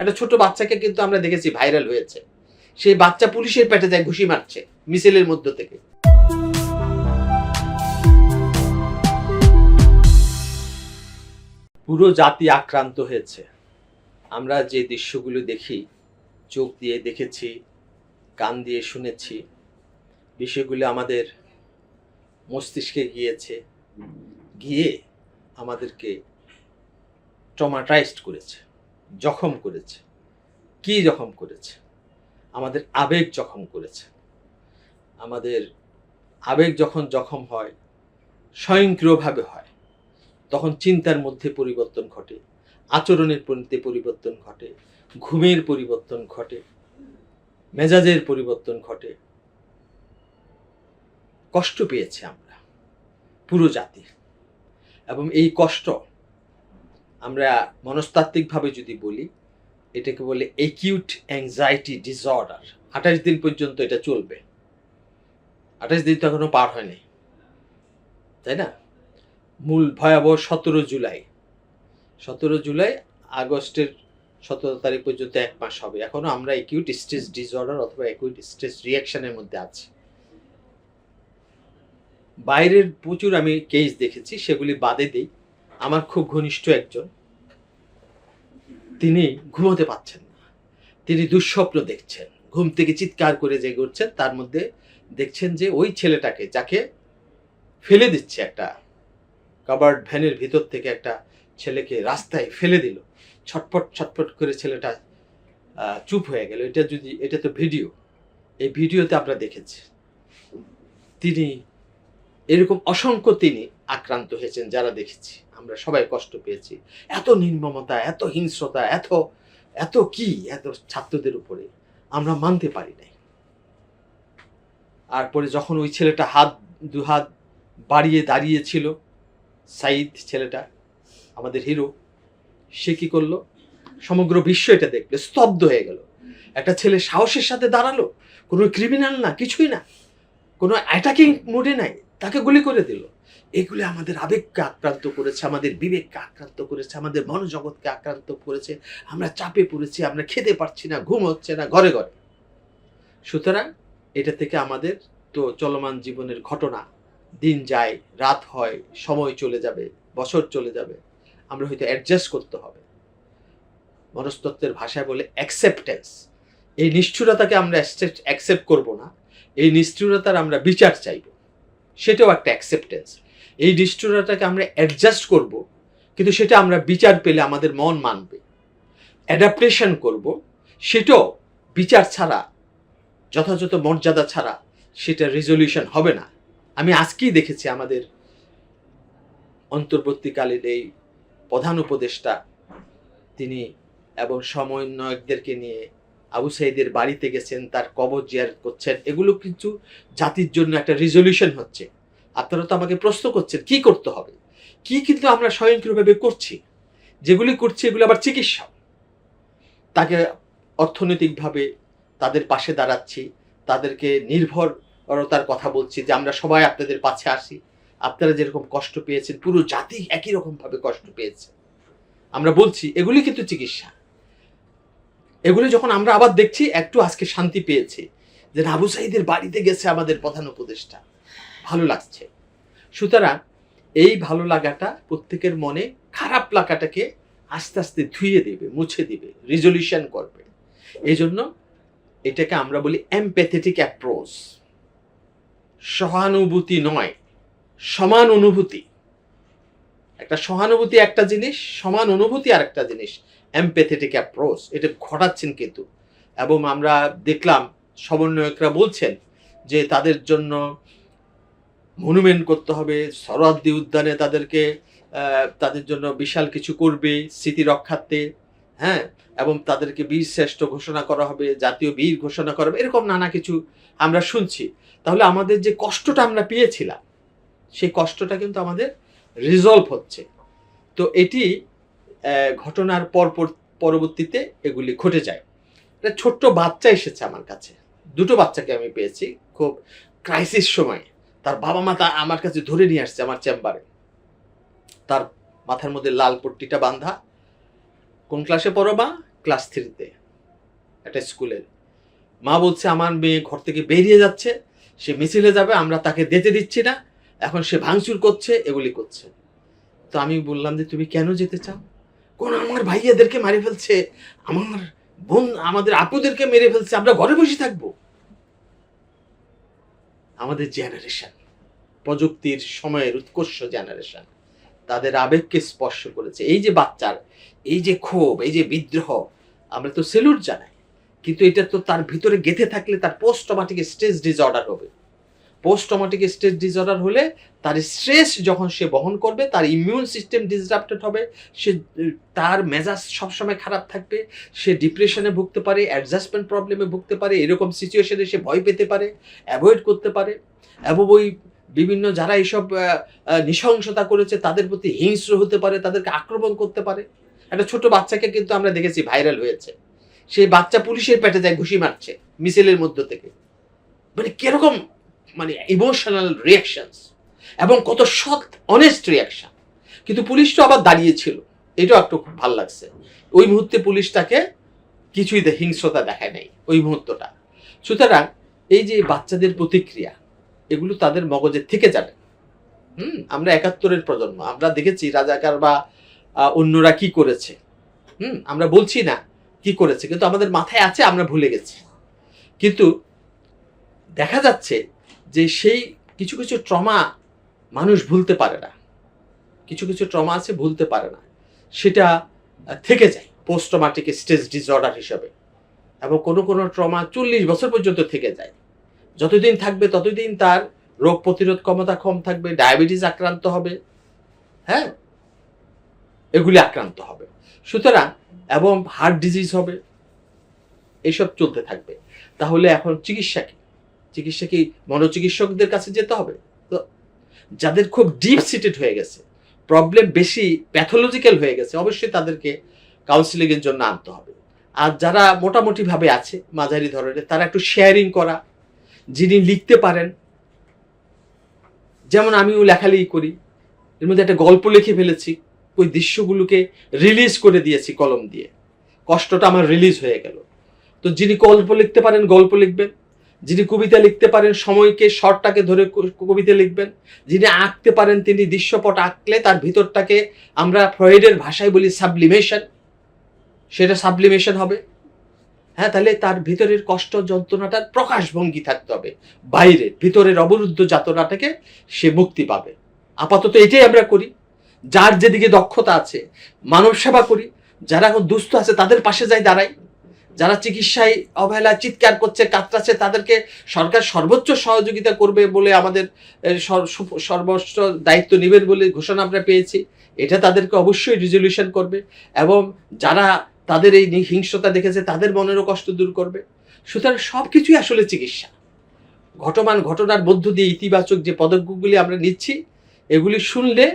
একটা ছোট বাচ্চাকে কিন্তু আমরা দেখেছি ভাইরাল হয়েছে। সেই বাচ্চা পুলিশের পেটে যায় ঘুষি মারছে মিছিলের মধ্য থেকে। পুরো জাতি আক্রান্ত হয়েছে। আমরা যে দৃশ্যগুলো দেখি, চোখ দিয়ে দেখেছি, কান দিয়ে শুনেছি, বিষয়গুলো আমাদের মস্তিষ্কে গিয়েছে, গিয়ে আমাদেরকে ট্রমাটাইজড করেছে। জখম করেছে। কি জখম করেছে? আমাদের আবেগ জখম করেছে। আমাদের আবেগ যখন জখম হয়, স্বয়ংক্রিয়ভাবে হয়, তখন চিন্তার মধ্যে পরিবর্তন ঘটে, আচরণের মধ্যে পরিবর্তন ঘটে, ঘুমের পরিবর্তন ঘটে, মেজাজের পরিবর্তন ঘটে। কষ্ট পেয়েছি আমরা, পুরো জাতি এবং এই কষ্ট আমরা মনস্তাত্ত্বিকভাবে যদি বলি, এটাকে বলে একিউট অ্যাংজাইটি ডিসঅর্ডার আঠাশ দিন পর্যন্ত এটা চলবে। আঠাশ দিন তো এখনও পার হয়নি। তাই না? মূল ভয়াবহ সতেরো জুলাই। সতেরো জুলাই আগস্টের সতেরো তারিখ পর্যন্ত এক মাস হবে। এখনও আমরা একিউট স্ট্রেস ডিসঅর্ডার অথবা একিউট স্ট্রেস রিয়াকশানের মধ্যে আছি। বাইরের প্রচুর আমি কেস দেখেছি, সেগুলি বাদে দিই। আমার খুব ঘনিষ্ঠ একজন। তিনি ঘুমোতে পাচ্ছেন না। তিনি দুঃস্বপ্ন দেখছেন। ঘুম থেকে চিৎকার করে যে করছেন তার মধ্যে দেখছেন যে ওই ছেলেটাকে, যাকে ফেলে দিচ্ছে একটা কাবার্ড ভ্যানের ভিতর থেকে একটা ছেলেকে রাস্তায় ফেলে দিল। ছটপট ছটপট করে ছেলেটা চুপ হয়ে গেল। এটা যদি, এটা তো ভিডিও। এই ভিডিওতে আমরা দেখেছি। তিনি এরকম অসংখ্য তিনি আক্রান্ত হয়েছেন যারা দেখেছি। আমরা সবাই কষ্ট পেয়েছি। এত নির্মমতা, এত হিংস্রতা, এত এত কি? এত ছাত্রদের উপরে আমরা মানতে পারি নাই। আর পরে যখন ওই ছেলেটা হাত, দু হাত বাড়িয়ে দাঁড়িয়েছিল সাইদ ছেলেটা, আমাদের হিরো, সে কি করল? সমগ্র বিশ্ব এটা দেখল, স্তব্ধ হয়ে গেল। একটা ছেলে সাহসের সাথে দাঁড়াল, কোনো ক্রিমিনাল না, কিছুই না, কোনো অ্যাটাকিং মুডে নাই, তাকে গুলি করে দিল। এগুলি আমাদের আবেগকে আক্রান্ত করেছে, আমাদের বিবেককে আক্রান্ত করেছে, আমাদের মনোজগৎকে আক্রান্ত করেছে। আমরা চাপে পড়েছি, আমরা খেতে পারছি না, ঘুম হচ্ছে না, ঘরে ঘরে। সুতরাং এটা থেকে আমাদের তো চলমান জীবনের ঘটনা। দিন যায়, রাত হয়, সময় চলে যাবে, বছর চলে যাবে। আমরা হয়তো অ্যাডজাস্ট করতে হবে। মনস্তত্ত্বের ভাষায় বলে অ্যাকসেপ্টেন্স এই নিষ্ঠুরতাকে আমরা অ্যাকসেপ্ট করব না। এই নিষ্ঠুরতার আমরা বিচার চাইব। সেটাও একটা অ্যাকসেপ্টেন্স এই নিষ্ঠুরতাকে আমরা অ্যাডজাস্ট করব, কিন্তু সেটা আমরা বিচার পেলে আমাদের মন মানবে। অ্যাডাপ্টেশন করব, সেটাও বিচার ছাড়া, যথাযথ মর্যাদা ছাড়া সেটা রেজলিউশন হবে না। আমি আজকেই দেখেছি আমাদের অন্তর্বর্তীকালীন এই প্রধান উপদেষ্টা, তিনি এবং সমন্বয়কদেরকে নিয়ে আবু সাইদের বাড়িতে গেছেন, তার কবর জিয়ার করছেন, এগুলো কিন্তু জাতির জন্য একটা রেজলিউশন হচ্ছে। আপনারা তো আমাকে প্রশ্ন করছেন, কি করতে হবে? কি কিন্তু আমরা স্বয়ংক্রিয়ভাবে করছি? যেগুলি করছি, এগুলো আবার চিকিৎসা। তাকে অর্থনৈতিকভাবে তাদের পাশে দাঁড়াচ্ছি, তাদেরকে নির্ভরতার কথা বলছি যে আমরা সবাই আপনাদের পাশে আসি আপনারা যেরকম কষ্ট পেয়েছেন, পুরো জাতি একই রকমভাবে কষ্ট পেয়েছে। আমরা বলছি, এগুলি কিন্তু চিকিৎসা। এগুলি যখন আমরা আবার দেখছি, একটু আজকে শান্তি পেয়েছি যে আবু সাইদের বাড়িতে গেছে আমাদের প্রধান উপদেষ্টা। ভালো লাগছে। সুতরাং এই ভালো লাগাটা প্রত্যেকের মনে খারাপ লাগাটাকে আস্তে আস্তে ধুয়ে দেবে, মুছে দিবে রিজলিউশন করবে। এই জন্য এটাকে আমরা বলি এমপ্যাথেটিক অ্যাপ্রোচ সহানুভূতি নয়, সমান অনুভূতি। একটা সহানুভূতি একটা জিনিস, সমান অনুভূতি আর একটা জিনিস এমপ্যাথেটিক অ্যাপ্রোচ এটা ঘটাচ্ছেন কিন্তু। এবং আমরা দেখলাম, সমন্বয়করা বলছেন যে তাদের জন্য মনুমেন্ট করতে হবে সরহদ্দি উদ্যানে তাদেরকে তাদের জন্য বিশাল কিছু করবে স্মৃতি রক্ষার্থে হ্যাঁ? এবং তাদেরকে বীর শ্রেষ্ঠ ঘোষণা করা হবে, জাতীয় বীর ঘোষণা করা হবে, এরকম নানা কিছু আমরা শুনছি। তাহলে আমাদের যে কষ্টটা আমরা পেয়েছিলাম, সেই কষ্টটা কিন্তু আমাদের রিজলভ হচ্ছে। তো এটি ঘটনার পর- পরবর্তীতে এগুলি ঘটে যায়। একটা ছোট্ট বাচ্চা এসেছে আমার কাছে। দুটো বাচ্চাকে আমি পেয়েছি, খুব ক্রাইসিস সময়। তার বাবা মা তা আমার কাছে ধরে নিয়ে আসছে আমার চেম্বারে। তার মাথার মধ্যে লাল পট্টিটা বাঁধা। কোন ক্লাসে পড়ো মা? ক্লাস থ্রিতে একটা স্কুলের মা বলছে, আমার মেয়ে ঘর থেকে বেরিয়ে যাচ্ছে। সে মিছিলে যাবে, আমরা তাকে যেতে দিচ্ছি না। এখন সে ভাঙচুর করছে, এগুলি করছে। তো আমি বললাম যে, তুমি কেন যেতে চাও? কোন আমার ভাইয়াদেরকে মারি ফেলছে। আমার বোন আমাদের আপুদেরকে মেরে ফেলছে। আমরা ঘরে বসে থাকব। আমাদের জেনারেশন প্রযুক্তির সময়ের উৎকর্ষ জেনারেশন তাদের আবেগকে স্পর্শ করেছে। এই যে বাচ্চার, এই যে ক্ষোভ, এই যে বিদ্রোহ, আমরা তো সেলুট জানাই, কিন্তু এটা তো তার ভিতরে গেঁথে থাকলে তার পোস্ট স্টেজ ডিসঅর্ডার হবে। পোস্ট টমাটিক স্ট্রেস ডিসঅর্ডার হলে তার স্ট্রেস যখন সে বহন করবে, তার ইমিউন সিস্টেম ডিসরাপ্টেড হবে, সে, তার মেজাজ সবসময় খারাপ থাকবে, সে ডিপ্রেশনে ভুগতে পারে অ্যাডজাস্টমেন্ট প্রবলেমে ভুগতে পারে, এরকম সিচুয়েশনে সে ভয় পেতে পারে অ্যাভয়েড করতে পারে। এবং ওই বিভিন্ন যারা এইসব নৃশংসতা করেছে, তাদের প্রতি হিংস্র হতে পারে, তাদেরকে আক্রমণ করতে পারে। একটা ছোট বাচ্চাকে কিন্তু আমরা দেখেছি ভাইরাল হয়েছে। সেই বাচ্চা পুলিশের পেটে যায়, ঘুষি মারছে মিছিলের মধ্য থেকে। মানে কীরকম মানে ইমোশনাল রিয়াকশনস এবং কত সৎ অনেস্ট রিয়াকশন কিন্তু পুলিশটা আবার দাঁড়িয়েছিল। এটাও একটু খুব ভালো লাগছে। ওই মুহূর্তে পুলিশ তাকে কিছুই হিংস্রতা দেখায় নাই ওই মুহূর্তটা। সুতরাং এই যে বাচ্চাদের প্রতিক্রিয়া, এগুলো তাদের মগজে থেকে যাবে। হুম, আমরা একাত্তরের প্রজন্ম, আমরা দেখেছি রাজাকার বা অন্যরা কি করেছে। হুম, আমরা বলছি না কি করেছে, কিন্তু আমাদের মাথায় আছে, আমরা ভুলে গেছি। কিন্তু দেখা যাচ্ছে যে সেই কিছু কিছু ট্রমা মানুষ ভুলতে পারে না। কিছু কিছু ট্রমা আছে ভুলতে পারে না। সেটা থেকে যায় পোস্ট ট্রমাটিক স্ট্রেস ডিসঅর্ডার হিসাবে। এবং কোনো কোনো ট্রমা চল্লিশ বছর পর্যন্ত থেকে যায়। যতদিন থাকবে ততদিন তার রোগ প্রতিরোধ ক্ষমতা কম থাকবে, ডায়াবেটিস আক্রান্ত হবে হ্যাঁ? এগুলি আক্রান্ত হবে। সুতরাং, এবং হার্ট ডিজিজ হবে এইসব চলতে থাকবে। তাহলে এখন চিকিৎসা কি? চিকিৎসা কি মনোচিকিৎসকদের কাছে যেতে হবে? তো যাদের খুব ডিপ সিটেড হয়ে গেছে প্রবলেম বেশি প্যাথোলজিক্যাল হয়ে গেছে, অবশ্যই তাদেরকে কাউন্সিলিংয়ের জন্য আনতে হবে। আর যারা মোটামুটিভাবে আছে, মাঝারি ধরনের, তারা একটু শেয়ারিং করা, যিনি লিখতে পারেন। যেমন আমিও লেখালেখি করি, এর মধ্যে একটা গল্প লিখে ফেলেছি, ওই দৃশ্যগুলোকে রিলিজ করে দিয়েছি কলম দিয়ে। কষ্টটা আমার রিলিজ হয়ে গেল। তো যিনি গল্প লিখতে পারেন, গল্প লিখবেন। যিনি কবিতা লিখতে পারেন সময়কে শর্টটাকে ধরে কবিতা লিখবেন। যিনি আঁকতে পারেন তিনি দৃশ্যপট আঁকলে তার ভিতরটাকে আমরা ফ্রয়েডের ভাষায় বলি সাবলিমেশন। সেটা সাবলিমেশন হবে। হ্যাঁ তাহলে তার ভিতরের কষ্ট যন্ত্রণাটার প্রকাশভঙ্গি থাকতে হবে। বাইরের ভিতরের অবরুদ্ধ যাতনাটাকে সে মুক্তি পাবে। আপাতত এটাই আমরা করি। যার যেদিকে দক্ষতা আছে মানব সেবা করি, যারা এখন দুস্থ আছে তাদের পাশে যাই দাঁড়াই। যারা চিকিৎসায় অবহেলা চিৎকার করছে, কাতরাচ্ছে, তাদেরকে সরকার সর্বোচ্চ সহযোগিতা করবে বলে আমাদের সর্বোচ্চ দায়িত্ব নেবেন বলে ঘোষণা আমরা পেয়েছি। এটা তাদেরকে অবশ্যই রিজলিউশন করবে এবং যারা তাদের এই হিংস্রতা দেখেছে, তাদের মনেরও কষ্ট দূর করবে। সুতরাং সব কিছুই আসলে চিকিৎসা। ঘটমান, ঘটনার মধ্য দিয়ে ইতিবাচক যে পদক্ষেপগুলি আমরা নিচ্ছি, এগুলি শুনলে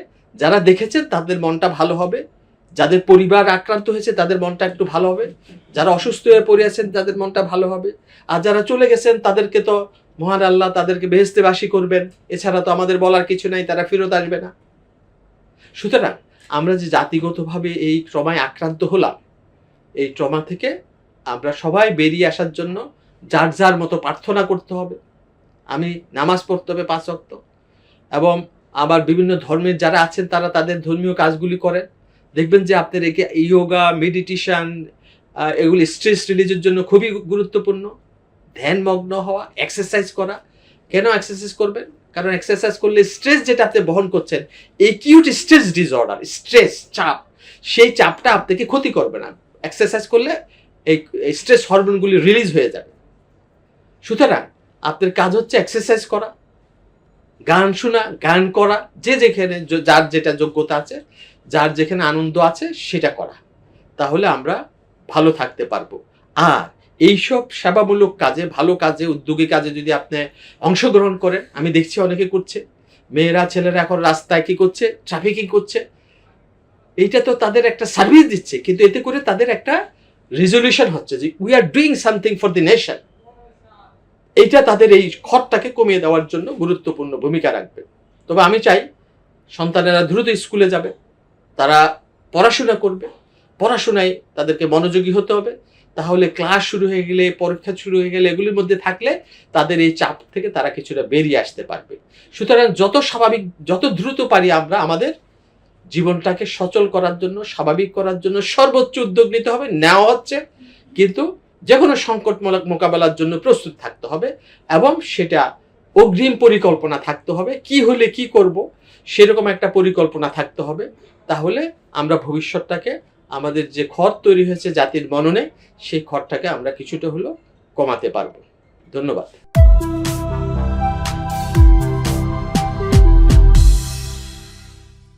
যারা দেখেছেন, তাদের মনটা ভালো হবে। যাদের পরিবার আক্রান্ত হয়েছে, তাদের মনটা একটু ভালো হবে। যারা অসুস্থ হয়ে পড়ে আছেন, তাদের মনটা ভালো হবে। আর যারা চলে গেছেন, তাদেরকে তো মহান আল্লাহ তাদেরকে বেহেস্তে বেহেস্তেবাসী করবেন। এছাড়া তো আমাদের বলার কিছু নাই, তারা ফেরত আসবে না। সুতরাং আমরা যে জাতিগতভাবে এই ট্রমায় আক্রান্ত হলাম, এই ট্রমা থেকে আমরা সবাই বেরিয়ে আসার জন্য যার যার মতো প্রার্থনা করতে হবে। আমি নামাজ পড়তে হবে পাঁচ ওয়াক্ত। এবং আবার বিভিন্ন ধর্মের যারা আছেন, তারা তাদের ধর্মীয় কাজগুলি করেন। দেখবেন যে আপনার একে ইয়োগা মেডিটেশন এগুলি স্ট্রেস রিলিজের জন্য খুবই গুরুত্বপূর্ণ। ধ্যানমগ্ন হওয়া এক্সারসাইজ করা। কেন এক্সারসাইজ করবেন? কারণ এক্সারসাইজ করলে স্ট্রেস যেটা আপনি বহন করছেন একিউট স্ট্রেস ডিসঅর্ডার স্ট্রেস চাপ, সেই চাপটা আপনাকে ক্ষতি করবে না। এক্সারসাইজ করলে এই স্ট্রেস হরমোনগুলি রিলিজ হয়ে যাবে। সুতরাং আপনার কাজ হচ্ছে এক্সারসাইজ করা, গান শোনা, গান করা, যে যেখানে, যার যেটা যোগ্যতা আছে যার যেখানে আনন্দ আছে সেটা করা। তাহলে আমরা ভালো থাকতে পারব। আর এইসব সেবামূলক কাজে, ভালো কাজে, উদ্যোগী কাজে যদি আপনি অংশগ্রহণ করেন, আমি দেখছি অনেকে করছে। মেয়েরা, ছেলেরা এখন রাস্তায় কি করছে? ট্রাফিকিং করছে। এইটা তো তাদের একটা সার্ভিস দিচ্ছে, কিন্তু এতে করে তাদের একটা রেজলিউশন হচ্ছে যে we are doing something for the nation এইটা তাদের এই খরটাকে কমিয়ে দেওয়ার জন্য গুরুত্বপূর্ণ ভূমিকা রাখবে। তবে আমি চাই, সন্তানেরা দ্রুত স্কুলে যাবে। তারা পড়াশোনা করবে। পড়াশোনায় তাদেরকে মনোযোগী হতে হবে। তাহলে ক্লাস শুরু হয়ে গেলে, পরীক্ষা শুরু হয়ে গেলে এগুলির মধ্যে থাকলে তাদের এই চাপ থেকে তারা কিছুটা বেরিয়ে আসতে পারবে। সুতরাং যত স্বাভাবিক, যত দ্রুত পারি আমরা আমাদের জীবনটাকে সচল করার জন্য, স্বাভাবিক করার জন্য সর্বোচ্চ উদ্যোগ নিতে হবে, নেওয়া হচ্ছে। কিন্তু যে কোনো সংকটমূলক মোকাবেলার জন্য প্রস্তুত থাকতে হবে এবং সেটা অগ্রিম পরিকল্পনা থাকতে হবে। কি হলে কি করব? সেরকম একটা পরিকল্পনা থাকতে হবে। তাহলে আমরা ভবিষ্যৎটাকে, আমাদের যে খড় তৈরি হয়েছে জাতির মননে, সেই খড়টাকে আমরা কিছুটা হলেও কমাতে পারব। ধন্যবাদ।